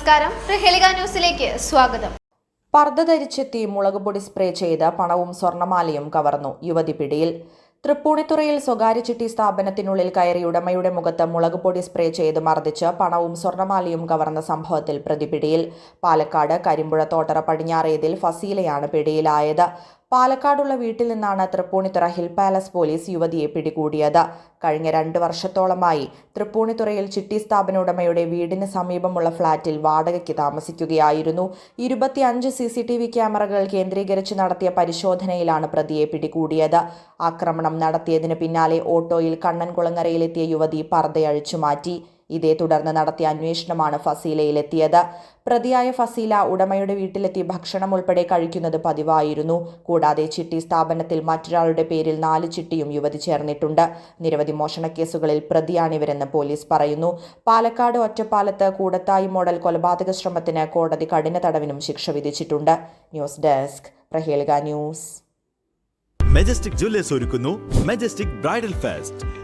നമസ്കാരം. പ്രഹേളിക ന്യൂസിലേക്ക് സ്വാഗതം. പർദ്ദ ധരിച്ചെത്തി മുളക് പൊടി സ്പ്രേ ചെയ്ത് പണവും സ്വർണമാലയും കവർന്നു യുവതി പിടിയിൽ. തൃപ്പൂണിത്തുറയിൽ സ്വകാര്യ ചിട്ടി സ്ഥാപനത്തിനുള്ളിൽ കയറി ഉടമയുടെ മുഖത്ത് മുളകുപൊടി സ്പ്രേ ചെയ്ത് മർദ്ദിച്ച് പണവും സ്വർണമാലയും കവർന്ന സംഭവത്തിൽ പ്രതിപിടിയിൽ പാലക്കാട് കരിമ്പുഴ തോട്ടറ പടിഞ്ഞാറേതിൽ ഫസീലയാണ് പിടിയിലായത്. പാലക്കാടുള്ള വീട്ടിൽ നിന്നാണ് തൃപ്പൂണിത്തുറ ഹിൽ പാലസ് പോലീസ് യുവതിയെ പിടികൂടിയത്. കഴിഞ്ഞ രണ്ട് വർഷത്തോളമായി തൃപ്പൂണിത്തുറയിൽ ചിട്ടി സ്ഥാപന ഉടമയുടെ വീടിന് സമീപമുള്ള ഫ്ളാറ്റിൽ വാടകയ്ക്ക് താമസിക്കുകയായിരുന്നു. ഇരുപത്തിയഞ്ച് സി സി ടി വി ക്യാമറകൾ കേന്ദ്രീകരിച്ച് നടത്തിയ പരിശോധനയിലാണ് പ്രതിയെ പിടികൂടിയത്. ആക്രമണം നടത്തിയതിന് പിന്നാലെ ഓട്ടോയിൽ കണ്ണൻകുളങ്ങരയിലെത്തിയ യുവതി പർദ്ദയഴിച്ചു മാറ്റി. ഇതേ തുടർന്ന് നടത്തിയ അന്വേഷണമാണ് ഫസീലയിലെത്തിയത്. പ്രതിയായ ഫസീല ഉടമയുടെ വീട്ടിലെത്തി ഭക്ഷണം ഉൾപ്പെടെ കഴിക്കുന്നത് പതിവായിരുന്നു. കൂടാതെ ചിട്ടി സ്ഥാപനത്തിൽ മറ്റൊരാളുടെ പേരിൽ നാല് ചിട്ടിയും യുവതി ചേർന്നിട്ടുണ്ട്. നിരവധി മോഷണക്കേസുകളിൽ പ്രതിയാണിവരെന്ന് പോലീസ് പറയുന്നു. പാലക്കാട് ഒറ്റപ്പാലത്ത് കൂടത്തായി മോഡൽ കൊലപാതക ശ്രമത്തിന് കോടതി കഠിന തടവിനും ശിക്ഷ വിധിച്ചിട്ടുണ്ട്. ന്യൂസ് ഡെസ്ക് പ്രഹേൽഗ ന്യൂസ്. മെജസ്റ്റിക് ജ്വല്ലേഴ്സ് ഒരുക്കുന്നു. Majestic bridal fest